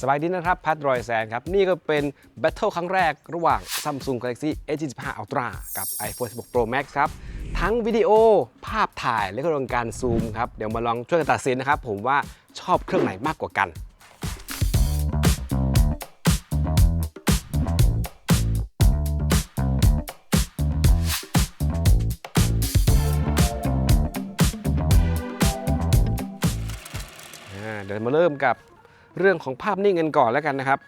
สบายดีนะครับ พัดรอยแซนครับ นี่ก็เป็นแบทเทิลครั้งแรกระหว่าง Samsung Galaxy S25 Ultra กับ iPhone 16 Pro Max ครับ ทั้งวิดีโอภาพถ่ายและก็เรื่องการซูมครับ เดี๋ยวมาลองช่วยกันตัดสินนะครับ ผมว่าชอบเครื่องไหนมากกว่ากันเดี๋ยวมาเริ่มกับ เรื่องของภาพนิ่งกันก่อนแล้วกันนะครับ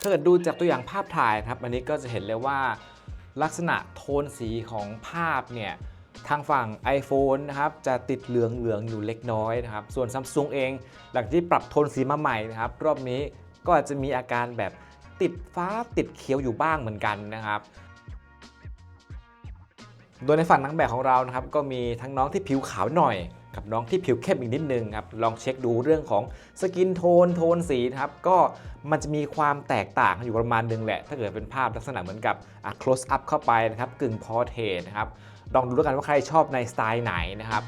ถ้าเกิดดูจากตัวอย่างภาพถ่ายครับ อันนี้ก็จะเห็นเลยว่า ลักษณะโทนสีของภาพเนี่ยทางฝั่ง iPhone นะครับจะติดเหลืองเหลืองอยู่เล็กน้อยนะครับ ส่วน Samsung เอง หลังที่ปรับโทนสีมาใหม่นะครับ รอบนี้ก็อาจจะมีอาการแบบติดฟ้าติดเขียวอยู่บ้างเหมือนกันนะครับ โดยในฝั่งนักแบบของเรานะครับ ก็มีทั้งน้องที่ผิวขาวหน่อย กับน้องที่ผิวเข้มอีกนิดนึงครับลองเช็คดูเรื่องของสกินโทนโทนสีนะครับก็มันจะมีความแตกต่างอยู่ประมาณนึงแหละ ถ้าเกิดเป็นภาพลักษณะเหมือนกับอะ close up เข้าไปนะครับกึ่งพอเทนะครับลองดูแล้วกันว่าใครชอบในสไตล์ไหนนะครับ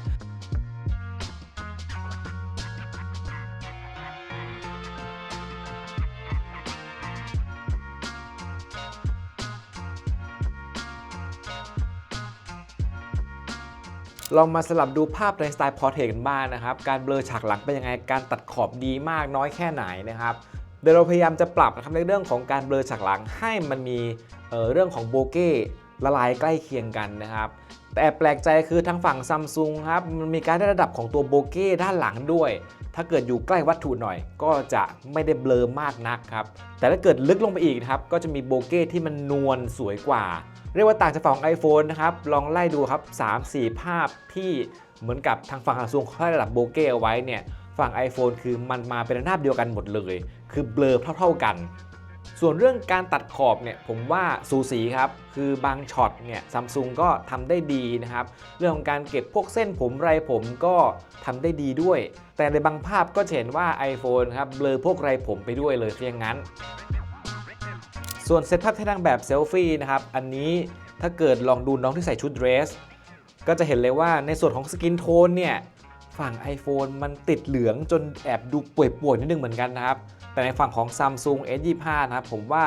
ลองมาสลับดูภาพในสไตล์พอร์เทกันบ้างนะครับ การเบลอฉากหลังเป็นยังไง การตัดขอบดีมากน้อยแค่ไหนนะครับเดี๋ยวเราพยายามจะปรับนะครับในเรื่องของการเบลอฉากหลังให้มันมีเเรื่องของโบเก้ละลายใกล้เคียงกันนะครับ แต่แปลกใจคือทางฝั่งซัมซุงครับมันมีการได้ระดับของตัวโบเก้ด้านหลังด้วย ถ้าเกิดอยู่ใกล้วัตถุหน่อย ก็จะไม่ได้เบลอมากนักครับ แต่ถ้าเกิดลึกลงไปอีกครับ ก็จะมีโบเก้ที่มันนวลสวยกว่า เรียกว่าต่างจากฝั่ง iPhone นะครับ ลองไล่ดูครับ 3-4 ภาพที่เหมือนกับทางฝั่งซัมซุงเขาให้ระดับโบเก้เอาไว้เนี่ยฝั่ง iPhone คือมันมาเป็นระนาบเดียวกันหมดเลย คือเบลอเท่า ๆกัน ส่วนเรื่องการตัดขอบเนี่ยผมว่าสูสีครับ คือบางช็อตเนี่ยซัมซุงก็ทำได้ดีนะครับ เรื่องของการเก็บพวกเส้นผมไรผมก็ทำได้ดีด้วย แต่ในบางภาพก็เห็นว่า iPhone ครับเบลอพวกไรผมไปด้วยเลยเพียงนั้น ส่วนเซตภาพที่นั่งแบบเซลฟี่นะครับ อันนี้ถ้าเกิดลองดูน้องที่ใส่ชุดเดรส ก็จะเห็นเลยว่าในส่วนของสกินโทนเนี่ย ฝั่ง iPhone มันติดเหลืองจนแอบดูป่วยๆนิดนึงเหมือนกันนะครับ แต่ในฝั่งของ Samsung S25 นะครับผมว่า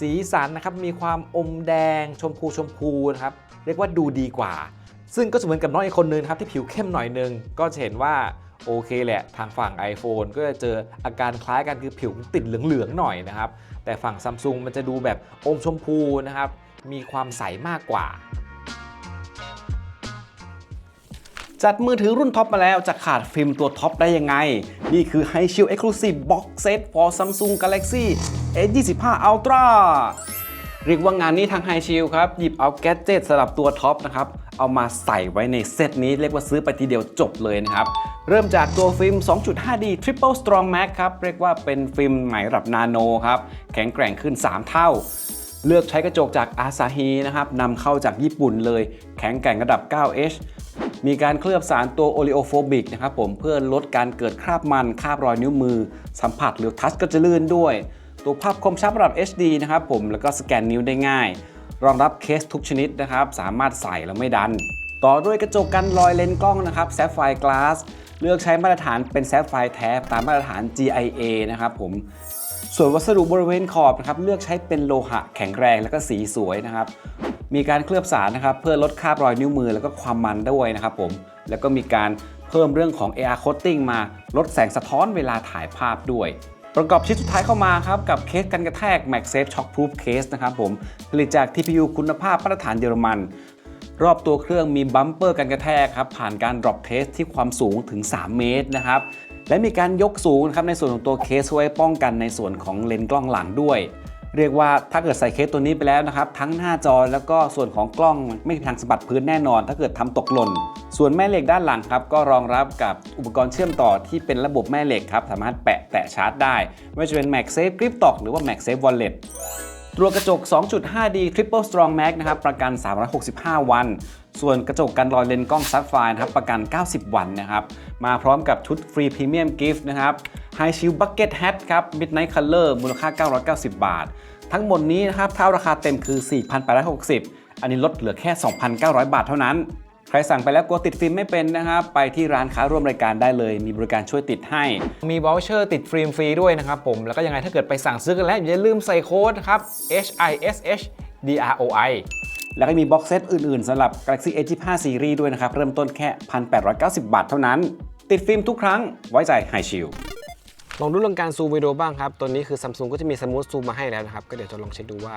สีสันนะครับมีความอมแดงชมพูชมพูนะครับเรียกว่าดูดีกว่า ซึ่งก็จะเหมือนกับน้องอีกคนนึงครับที่ผิวเข้มหน่อยนึง ก็จะเห็นว่าโอเคแหละ ทางฝั่ง iPhone ก็จะเจออาการคล้ายกันคือผิวติดเหลืองๆหน่อยนะครับ แต่ฝั่ง Samsung มันจะดูแบบอมชมพูนะครับ มีความใสมากกว่า จัดมือถือรุ่นท็อปมาแล้วจะขาดฟิล์มตัวท็อปได้ยังไง นี่คือ h i s h i e l d Exclusive Box Set for Samsung Galaxy S25 Ultra เรียกว่างานนี้ทาง h i s h i e l d ครับ หยิบเอาแกดเจิตสำหรับตัวท็อปนะครับ เอามาใส่ไว้ในเซตนี้ เรียกว่าซื้อไปทีเดียวจบเลยนะครับ เริ่มจากตัวฟิล์ม 2.5D Triple Strong Max ครับ เรียกว่าเป็นฟิล์มใหม่ระดับนาโนครับ แข็งแกร่งขึ้น 3 เท่า เลือกใช้กระจกจากอาซาฮีนะครับนำเข้าจากญี่ปุ่นเลย แข็งแกร่งระดับ 9H มีการเคลือบสารตัวโอลิโอโฟบิกนะครับผมเพื่อลดการเกิดคราบมันคราบรอยนิ้วมือ สัมผัสหรือทัชก็จะลื่นด้วย ตัวภาพคมชัดระดับ HD นะครับผมแล้วก็สแกนนิ้วได้ง่าย รองรับเคสทุกชนิดนะครับ สามารถใส่แล้วไม่ดัน ต่อด้วยกระจกกันรอยเลนส์กล้องนะครับแซฟไฟร์กลาสเลือกใช้มาตรฐานเป็นแซฟไฟร์แท้ตามมาตรฐาน GIA นะครับผมส่วนวัสดุบริเวณขอบนะครับเลือกใช้เป็นโลหะแข็งแรงแล้วก็สีสวยนะครับ มีการเคลือบสารนะครับเพื่อลดคราบรอยนิ้วมือแล้วก็ความมันด้วยนะครับผมแล้วก็มีการเพิ่มเรื่องของ AR coating มาลดแสงสะท้อนเวลาถ่ายภาพด้วย ประกอบชิ้นสุดท้ายเข้ามาครับกับเคสกันกระแทก MagSafe Shockproof Case นะครับผมผลิตจาก TPU คุณภาพมาตรฐานเยอรมันรอบตัวเครื่องมีบัมเปอร์กันกระแทกครับผ่านการดรอปเทสที่ความสูงถึง 3 เมตรนะครับและมีการยกสูงครับในส่วนของตัวเคสไว้ป้องกันในส่วนของเลนส์กล้องหลังด้วย เรียกว่าถ้าเกิดใส่เคสตัวนี้ไปแล้วนะครับ ทั้งหน้าจอแล้วก็ส่วนของกล้องไม่มีทางสะบัดพื้นแน่นอน ถ้าเกิดทำตกหล่น ส่วนแม่เหล็กด้านหลังครับก็รองรับกับอุปกรณ์เชื่อมต่อที่เป็นระบบแม่เหล็กครับสามารถแปะแตะชาร์จได้ ไม่ว่าจะเป็น MagSafe Grip Dock หรือว่า MagSafe Wallet ตัวกระจก 2.5D Triple Strong Max นะครับ ประกัน 365 วัน ส่วนกระจกกันรอยเลนส์กล้องซับไฟนะครับ ประกัน 90 วันนะครับ มาพร้อมกับชุดฟรีพรีเมียมกิฟต์นะครับ High Shield Bucket Hat ครับ Midnight Color มูลค่า 990 บาท ทั้งหมดนี้นะครับเท่าราคาเต็มคือ 4,860 อันนี้ลดเหลือแค่ 2,900 บาทเท่านั้นรสั่งไปแล้วกลัวติดฟิล์มไม่เป็นนะครับ ไปที่ร้านค้าร่วมรายการได้เลย มีบริการช่วยติดให้ มีวอลเชอร์ติดฟิล์มฟรีด้วยนะครับผม แล้วก็ยังไงถ้าเกิดไปสั่งซื้อกันแล้วอย่าลืมใส่โค้ดนะครับ H I S H D R O I แล้วก็มีบ็อกเซตอื่นๆสำหรับ Galaxy S 25 Series ด้วยนะครับ เริ่มต้นแค่ 1,890 บาทเท่านั้น ติดฟิล์มทุกครั้งไว้ใจไฮชิล ลองดูเรื่องการซูมวิดีโอบ้างครับ ตัวนี้คือ Samsung ก็จะมีสมูทซูมมาให้แล้วนะครับ ก็เดี๋ยวจะลองเช็คดูว่า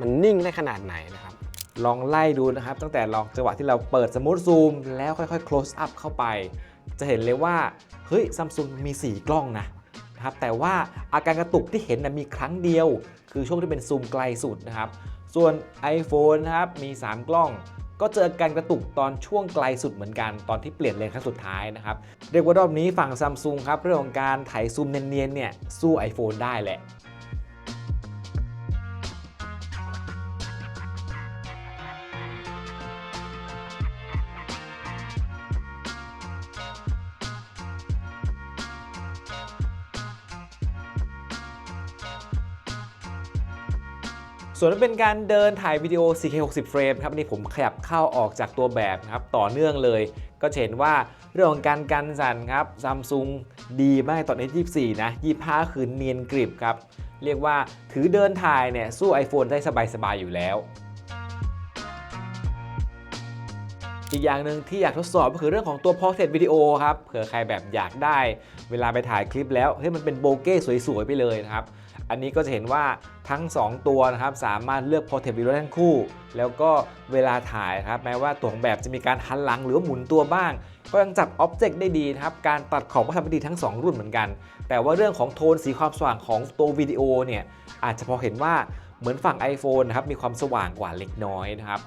มันนิ่งได้ขนาดไหนนะครับ ลองไล่ดูนะครับ ตั้งแต่ลองจังหวะที่เราเปิดสมูทซูมแล้วค่อยๆ close up เข้าไป จะเห็นเลยว่า เฮ้ยซัมซุงมี 4 กล้องนะนะครับ แต่ว่าอาการกระตุกที่เห็นนะมีครั้งเดียว คือช่วงที่เป็นซูมไกลสุดนะครับ ส่วน iPhone นะครับ มี 3 กล้อง ก็เจอการกระตุกตอนช่วงไกลสุดเหมือนกันตอนที่เปลี่ยนเลนส์ครั้งสุดท้ายนะครับเรียกว่ารอบนี้ฝั่งซัมซุงครับเรื่องของการถ่ายซูมเนียนๆเนี่ยสู้ iPhone ได้แหละ ส่วนถ้าเป็นการเดินถ่ายวิดีโอ 4K 60 เฟรมครับนี่ผมขยับเข้าออกจากตัวแบบนะครับต่อเนื่องเลย ก็เห็นว่าเรื่องของการกันสั่นครับซัมซุงดีมากตอน S24 นะ 25 คือเนียนกริบครับ เรียกว่าถือเดินถ่ายเนี่ยสู้ iPhone ได้สบายๆอยู่แล้วอีกอย่างหนึ่งที่อยากทดสอบก็คือเรื่องของตัว Portrait Video ครับเผื่อใครแบบอยากได้ เวลาไปถ่ายคลิปแล้วเฮ้ยมันเป็นโบเก้สวยๆ ไปเลยนะครับ อันนี้ก็จะเห็นว่าทั้ง 2 ตัวนะครับสามารถเลือก portrait view ได้ทั้งคู่ แล้วก็เวลาถ่ายครับแม้ว่าตัวของแบบจะมีการหันหลังหรือหมุนตัวบ้าง ก็ยังจับอ็อบเจกต์ได้ดีนะครับการตัดขอบก็ทำได้ดีทั้ง 2 รุ่นเหมือนกัน แต่ว่าเรื่องของโทนสีความสว่างของตัววิดีโอเนี่ยอาจจะพอเห็นว่าเหมือนฝั่ง iPhone นะครับมีความสว่างกว่าเล็กน้อยนะครับ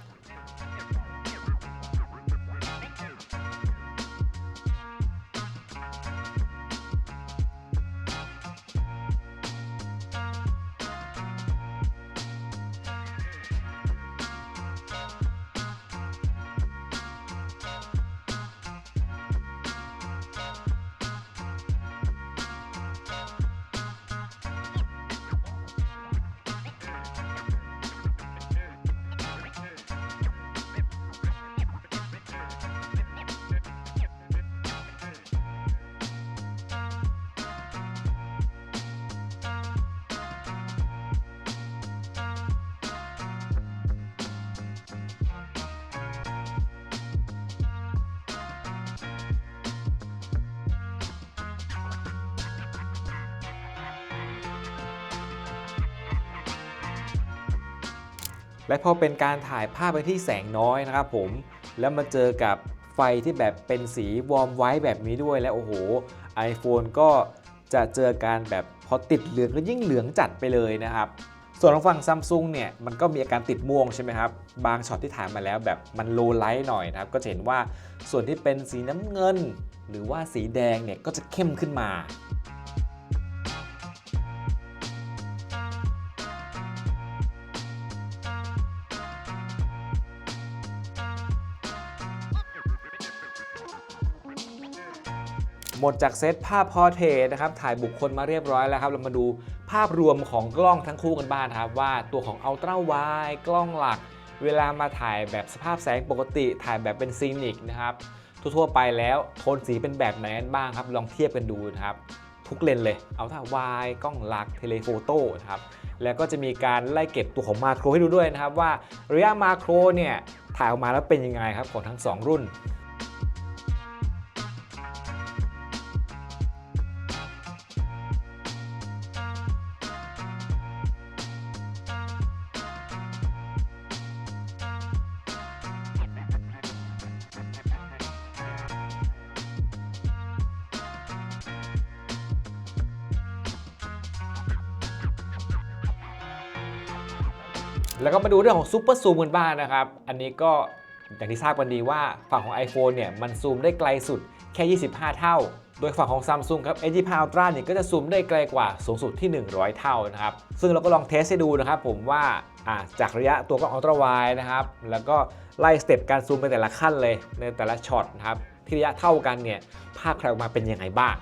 และพอเป็นการถ่ายภาพไปที่แสงน้อยนะครับผม แล้วมาเจอกับไฟที่แบบเป็นสีวอร์มไว้แบบนี้ด้วยแล้วโอ้โห iPhone ก็จะเจอการแบบพอติดเหลืองก็ยิ่งเหลืองจัดไปเลยนะครับ ส่วนของฝั่งซัมซุงเนี่ยมันก็มีอาการติดม่วงใช่ไหมครับ บางช็อตที่ถ่ายมาแล้วแบบมันโลไลท์หน่อยนะครับ ก็จะเห็นว่าส่วนที่เป็นสีน้ำเงิน หรือว่าสีแดงเนี่ยก็จะเข้มขึ้นมา หมดจากเซตภาพพอร์เทรตนะครับ ถ่ายบุคคลมาเรียบร้อยแล้วครับ เรามาดูภาพรวมของกล้องทั้งคู่กันบ้างครับ ว่าตัวของ Ultra Wide กล้องหลัก เวลามาถ่ายแบบสภาพแสงปกติ ถ่ายแบบเป็นซีนิกนะครับทั่วๆไปแล้วโทนสีเป็นแบบไหนกันบ้างครับ ลองเทียบกันดูนะครับ ทุกเลนเลย เอาถ้าวายกล้องหลักเทเลโฟโต้นะครับ แล้วก็จะมีการไล่เก็บตัวของมาโครให้ดูด้วยนะครับ ว่าระยะมาโครเนี่ยถ่ายออกมาแล้วเป็นยังไงครับของทั้ง 2 รุ่น แล้วก็มาดูเรื่องของซูเปอร์ซูมกันบ้างนะครับ อันนี้ก็อย่างที่ทราบกันดีว่าฝั่งของ iPhone เนี่ยมันซูมได้ไกลสุดแค่ 25 เท่า โดยฝั่งของ Samsung ครับ S25 Ultra เนี่ยก็จะซูมได้ไกลกว่าสูงสุดที่ 100 เท่านะครับ ซึ่งเราก็ลองเทสให้ดูนะครับผมว่าจากระยะตัวกล้อง Ultra Wide นะครับ แล้วก็ไล่สเต็ปการซูมไปแต่ละขั้นเลยในแต่ละช็อตนะครับที่ระยะเท่ากันเนี่ยภาพใครออกมาเป็นยังไงบ้าง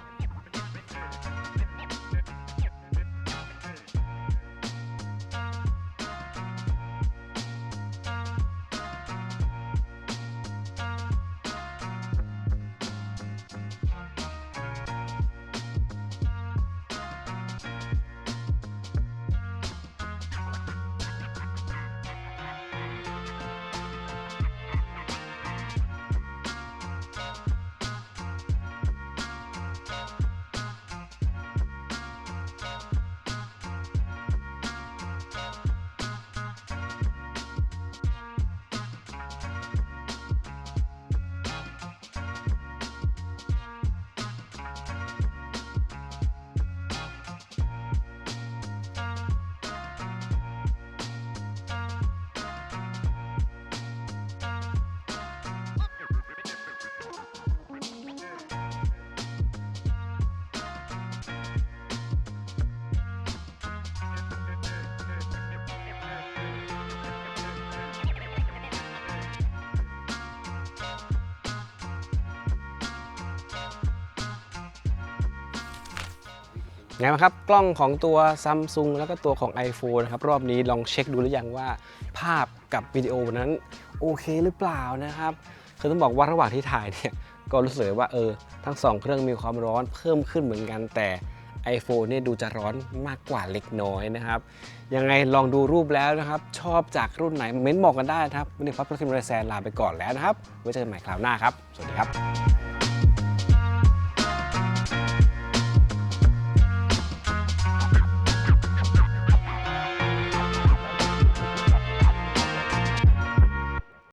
ไงบ้างครับกล้องของตัว Samsung แล้วก็ตัวของ iPhone นะครับรอบนี้ลองเช็คดูหรือยังว่า ภาพกับวิดีโอนั้นโอเคหรือเปล่านะครับคือต้องบอกว่าระหว่างที่ถ่ายเนี่ยก็รู้สึกว่าเออทั้งสองเครื่องมีความร้อนเพิ่มขึ้นเหมือนกันแต่ iPhone เนี่ยดูจะร้อนมากกว่าเล็กน้อยนะครับยังไงลองดูรูปแล้วนะครับ ชอบจากรุ่นไหนเม้นต์บอกกันได้นะครับวันนี้พับและทีมเรแซนลาไปก่อนแล้วนะครับไว้เจอกันใหม่คราวหน้าครับ สวัสดีครับ